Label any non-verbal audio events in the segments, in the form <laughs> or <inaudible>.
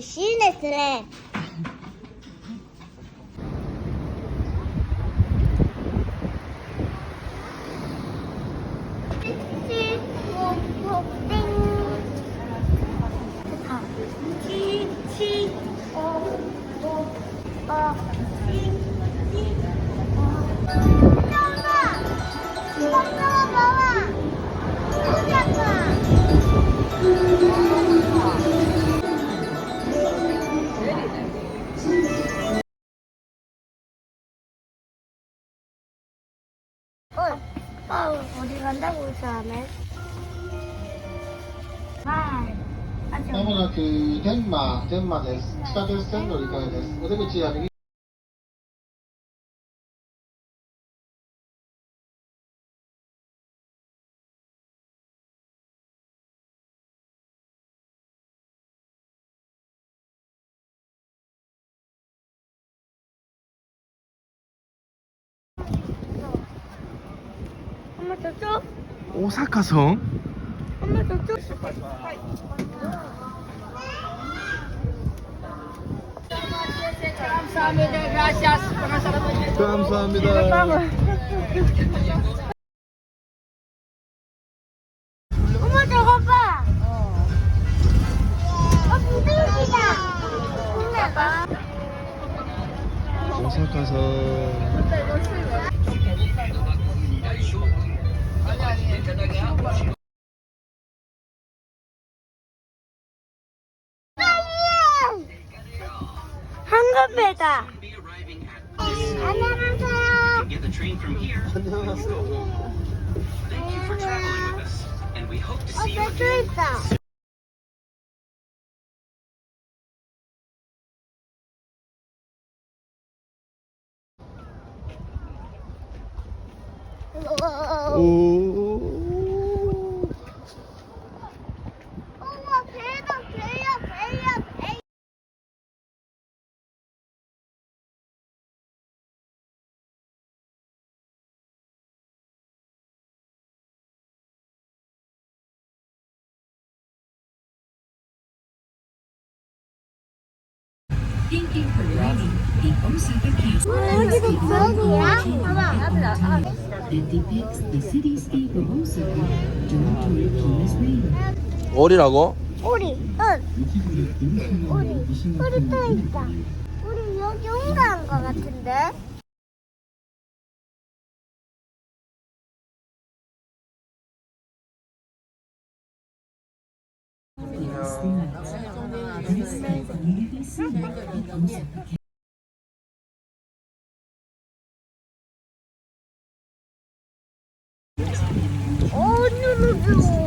시내스래. 어, まもなく天、天です。地下鉄線り換えです。お出口は右社長 오사카성? 감사합니다. 엄마 저거 봐. 어, 부들기다. 오사카성. 한급배다. 안녕하세요. get the train from here. 안녕하세요. Thank you for traveling with us, and we hope to 어, see you 저쪽 again. 있다. 오. 어디라고? 우리 응. 우리 우리 또 있다. 우리 여기 온다는 거 같은데. Oh, no, no, no.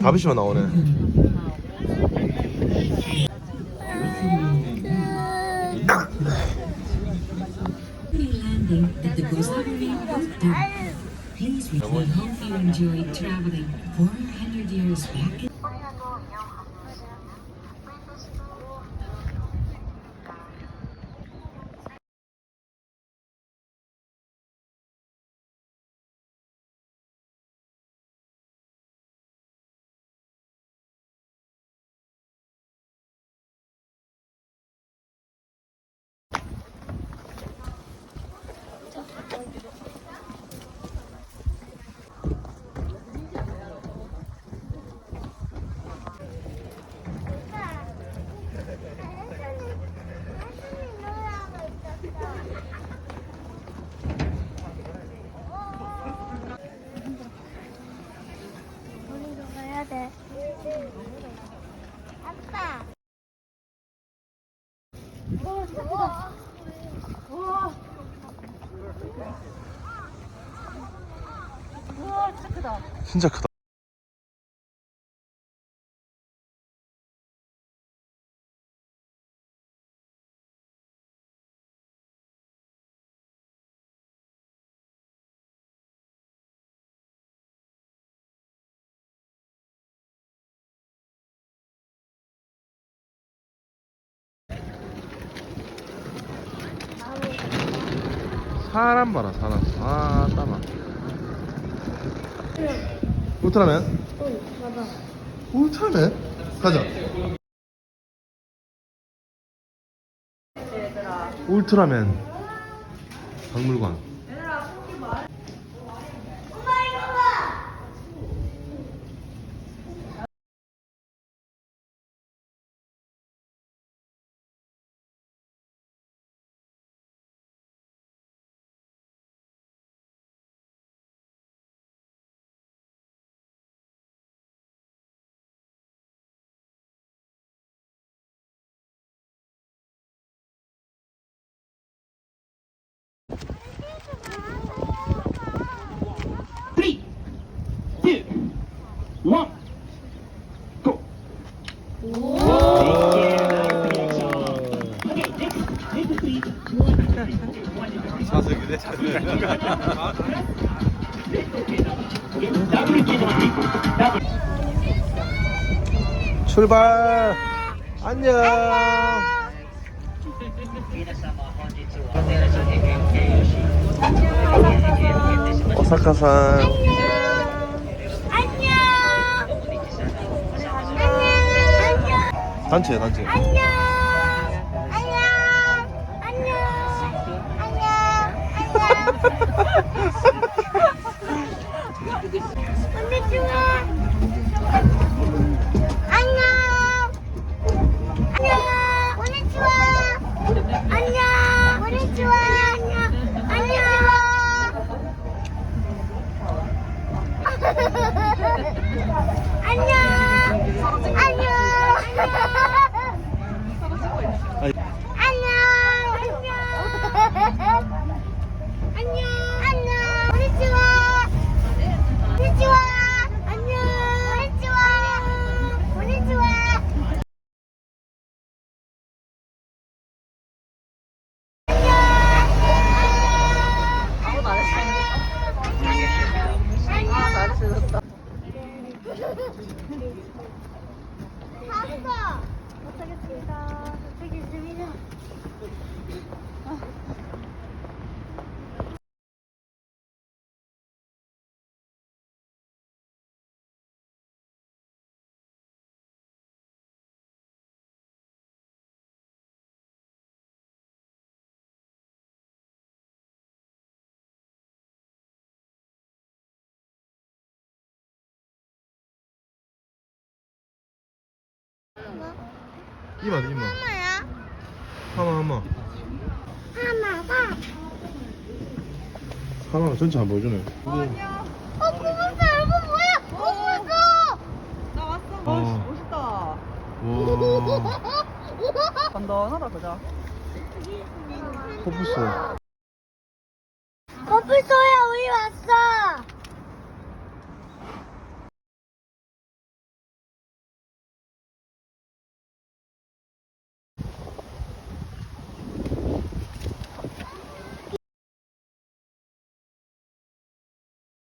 다비씨만 나오네. Please we hope you enjoyed traveling 400 years back in 진짜 크다. 사람 봐라 사람 아 따마 울트라맨? 응, 봐봐. 울트라맨? 가자 울트라맨 박물관 출발! 안녕! 오사카산 안녕. 안녕. 단체 단체 안녕. 안녕. 안녕. 안녕. 안녕. 언니 좋아. 안녕. 안녕. 안녕. 아이. 안녕. 안녕. 안녕. 우리 좋아. 우리 좋아. 안녕. 우리 좋아. 우리 좋아. 봤어. 못하겠습니다. 못하겠습니다. 이마 이마 엄마야? 하마 하마 하나가. 하마 전체 안 보여주네 어, 고맙다. 이거 뭐야? 고맙다. 나 왔어. 어. 멋있다. 와 <laughs> 간단하다, 그죠? 커플소 커플소야 우리 왔어.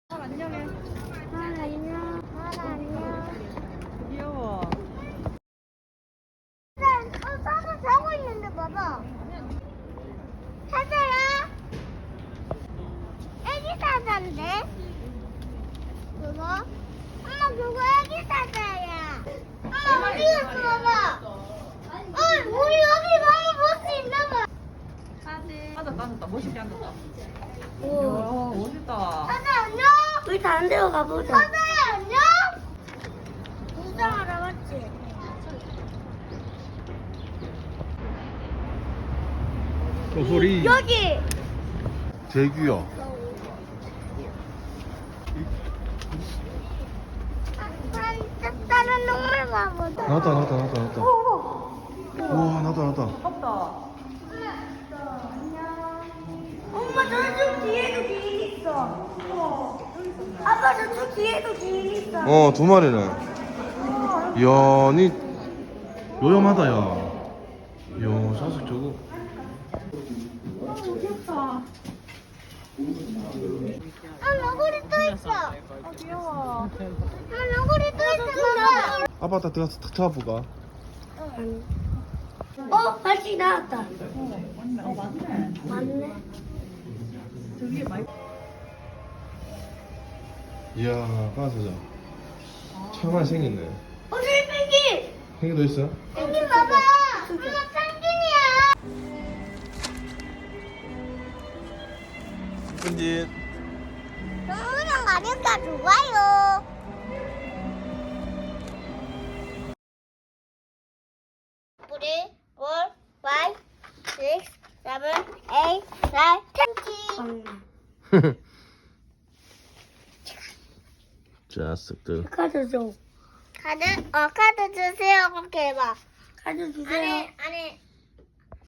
안녕해. 아 안녕. 아 안녕. 귀여워. 어, 사자 자고 봐봐. 사자야? 애기 사자인데? 그거? 엄마 그거 애기 사자야. 엄마 어디 갔어 봐봐. 어, 우리 여기 가면 볼수 있나 봐. 앉았다, 앉았다. 멋있게 앉았다. 오. 멋있다. 사자 안녕. 우리 다른 데로 가보자. 사자야 안녕. 우상하러 왔지. 소리 여기. 대규요 아, 다른 동물 가보자. 나왔다 나왔다 나왔다 나왔다 우와 나왔다 나왔다 덥다. 엄마 저쪽 뒤에도 길 있어. 아빠 저쪽 뒤에도 길 있어. 어 두 마리네 이야 니 요염하다 야야 자식 저거 아 너구리 또 있어. 아 귀여워. 아 너구리 또 있어. 다 들어가서 탁 잡아볼까 어 다시 나왔다. 어, 맞네. 맞네. 이야 가서자 차만 생겼네 어, 저기 펭귄! 행이도 있어? 펭귄 봐봐! 엄마 끈짓 동물원 가니까 좋아요. 우리 4, 5, 6, 7, 8, 9, 10. 자 쓱들 카드 줘. 카드? 어, 카드 주세요. 그렇게 해봐. 카드 주세요. 안에, 안에